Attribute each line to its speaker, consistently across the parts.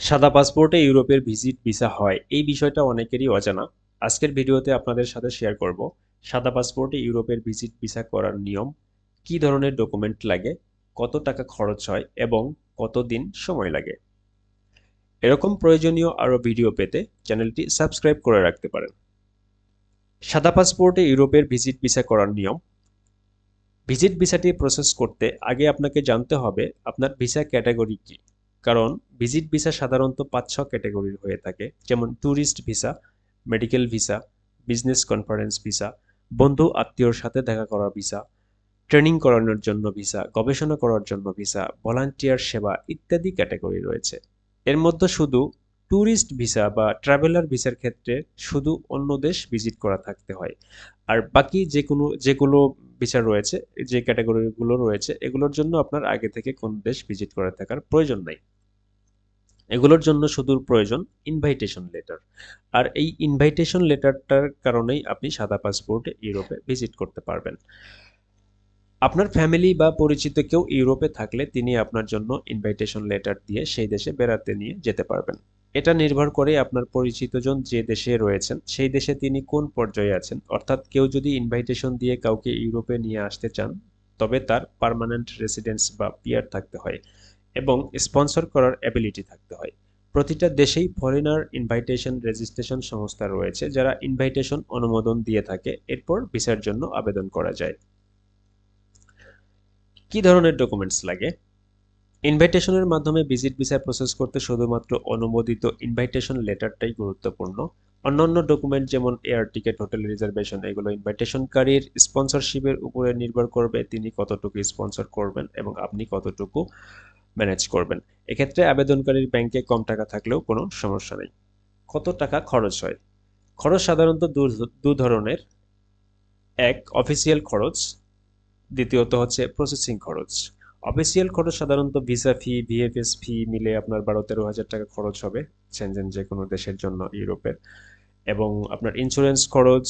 Speaker 1: সাদা পাসপোর্টে ইউরোপের ভিজিট ভিসা হয়। এই বিষয়টা অনেকেরই অজানা। আজকের ভিডিওতে আপনাদের সাথে শেয়ার করব সাদা পাসপোর্টে ইউরোপের ভিজিট ভিসা করার নিয়ম, কী ধরনের ডকুমেন্ট লাগে, কত টাকা খরচ হয় এবং কত দিন সময় লাগে। এরকম প্রয়োজনীয় আরও ভিডিও পেতে চ্যানেলটি সাবস্ক্রাইব করে রাখতে পারেন। সাদা পাসপোর্টে ইউরোপের ভিজিট ভিসা করার নিয়ম ভিজিট ভিসাটি প্রসেস করতে আগে আপনাকে জানতে হবে আপনার ভিসা ক্যাটাগরি কী। কারণ ভিজিট ভিসা সাধারণত পাঁচ, ছ ক্যাটাগরির হয়ে থাকে। যেমন tourist visa, medical visa, business conference visa, বন্ধু আত্মীয়র সাথে দেখা করা ভিসা, ট্রেনিং করানোর জন্য ভিসা, গবেষণা করার জন্য ভিসা, ভলান্টিয়ার সেবা ইত্যাদি ক্যাটাগরি রয়েছে। এর মধ্যে শুধু ট্যুরিস্ট ভিসা বা ট্রাভেলার ভিসার ক্ষেত্রে শুধু অন্য দেশ ভিজিট করা থাকতে হয়। আর বাকি যে কোনো যেগুলো ভিসা রয়েছে, যে ক্যাটাগরিগুলো রয়েছে, এগুলোর জন্য আপনার আগে থেকে কোন দেশ ভিজিট করে থাকার প্রয়োজন নাই। এগুলোর জন্য শুধু প্রয়োজন ইনভাইটেশন লেটার আর এই ইনভাইটেশন লেটারটার কারণেই আপনি সাদা পাসপোর্টে ইউরোপে ভিজিট করতে পারবেন। আপনার ফ্যামিলি বা পরিচিত কেউ ইউরোপে থাকলে তিনি আপনার জন্য ইনভাইটেশন লেটার দিয়ে সেই দেশে বেড়াতে নিয়ে যেতে পারবেন। এটা নির্ভর করে আপনার পরিচিতজন যে দেশে রয়েছেন, সেই দেশে তিনি কোন পর্যায়ে আছেন? অর্থাৎ কেউ যদি ইনভাইটেশন দিয়ে কাউকে ইউরোপে নিয়ে আসতে চান, তবে তার পার্মানেন্ট রেসিডেন্স বা পিয়ার থাকতে হয় এবং স্পন্সর করার অ্যাবিলিটি থাকতে হয়। প্রতিটা দেশেই ফরেনার ইনভাইটেশন রেজিস্ট্রেশন সংস্থা রয়েছে যারা ইনভাইটেশন অনুমোদন দিয়ে থাকে, এরপর ভিসার জন্য আবেদন করা যায়। কি ধরনের ডকুমেন্টস লাগে? ইনভাইটেশনের মাধ্যমে ভিজিট ভিসা প্রসেস করতে শুধুমাত্র অনুমোদিত ইনভাইটেশন লেটারটাই গুরুত্বপূর্ণ। অন্যান্য ডকুমেন্ট যেমন এয়ার টিকিট হোটেল রিজার্ভেশন এগুলো ইনভাইটেশনকারীর স্পন্সরশিপের উপরে নির্ভর করবে তিনি কতটুকু স্পন্সর করবেন এবং আপনি কতটুকু ম্যানেজ করবেন। এক্ষেত্রে আবেদনকারীর ব্যাংকে কম টাকা থাকলেও কোনো সমস্যা নেই। কত টাকা খরচ হয়? খরচ সাধারণত দু ধরনের। এক অফিসিয়াল খরচ। দ্বিতীয়ত হচ্ছে প্রসেসিং খরচ। অফিসিয়াল খরচ সাধারণত ভিসা ফি ভিএফএস ফি মিলে আপনার বারো তেরো হাজার টাকা খরচ হবে সেনজেন যে কোনো দেশের জন্য ইউরোপের। এবং আপনার ইন্স্যুরেন্স খরচ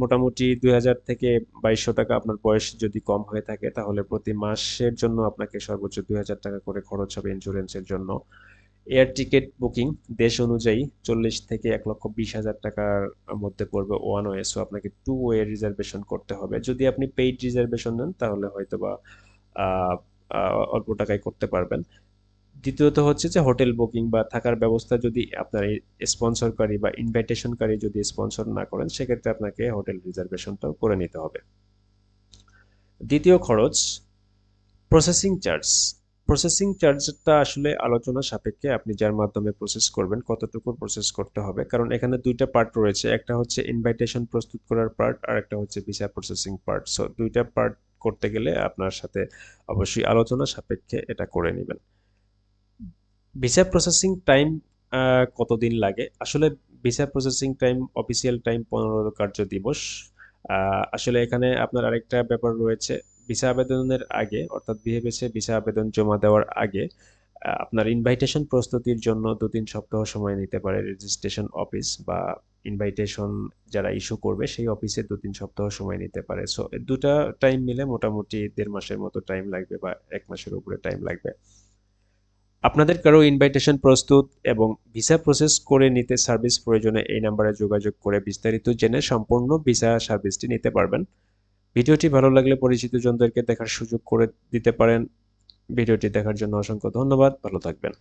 Speaker 1: মোটামুটি দুই হাজার থেকে বাইশশো টাকা আপনার বয়স যদি কম হয়ে থাকে, তাহলে প্রতি মাসের জন্য আপনাকে সর্বোচ্চ দুই হাজার টাকা করে খরচ হবে ইন্স্যুরেন্সের জন্য। এয়ার টিকিট বুকিং দেশ অনুযায়ী চল্লিশ থেকে এক লক্ষ বিশ হাজার টাকার মধ্যে পড়বে ওয়ান ওয়ে সো আপনাকে টু ওয়ে রিজার্ভেশন করতে হবে। যদি আপনি পেইড রিজার্ভেশন নেন, তাহলে হয়তো বা অল্প টাকায় করতে পারবেন। দ্বিতীয়ত হচ্ছে যে হোটেল বুকিং বা থাকার ব্যবস্থা যদি আপনার স্পন্সরকারী বা ইনভাইটেশনকারী যদি স্পন্সর না করেন, সেক্ষেত্রে আপনাকে হোটেল রিজার্ভেশনটাও করে নিতে হবে। দ্বিতীয় খরচ প্রসেসিং চার্জ প্রসেসিং চার্জটা আসলে আলোচনা সাপেক্ষে আপনি যার মাধ্যমে প্রসেস করবেন, কতটুকু প্রসেস করতে হবে। কারণ এখানে দুইটা পার্ট রয়েছে, একটা হচ্ছে ইনভাইটেশন প্রস্তুত করার পার্ট আর একটা হচ্ছে ভিসা প্রসেসিং পার্ট সো দুইটা পার্ট করতে গেলে আপনার সাথে অবশ্যই আলোচনা সাপেক্ষে এটা করে নেবেন। ভিসা প্রসেসিং টাইম কতদিন লাগে? আসলে visa processing time, official time পনেরো কার্য দিবস। আসলে এখানে আপনার আরেকটা ব্যাপার রয়েছে। ভিসা আবেদনের আগে, অর্থাৎ বিহেভিসে ভিসা আবেদন জমা দেওয়ার আগে আপনার ইনভাইটেশন প্রস্তুতির জন্য দু তিন সপ্তাহ সময় নিতে পারে রেজিস্ট্রেশন অফিস বা ইনভাইটেশন যারা ইস্যু করবে, সেই অফিসে দু তিন সপ্তাহ সময় নিতে পারে। সো দুটা টাইম মিলে মোটামুটি দেড় মাসের মতো টাইম লাগবে বা এক মাসের উপরে টাইম লাগবে। আপনাদের কারও ইনভাইটেশন প্রস্তুত এবং ভিসা প্রসেস করে নিতে সার্ভিস প্রয়োজনে এই নাম্বারে যোগাযোগ করে বিস্তারিত জেনে সম্পূর্ণ ভিসা সার্ভিসটি নিতে পারবেন। ভিডিওটি ভালো লাগলে পরিচিত জনদেরকে দেখার সুযোগ করে দিতে পারেন। ভিডিওটি দেখার জন্য অসংখ্য ধন্যবাদ। ভালো থাকবেন।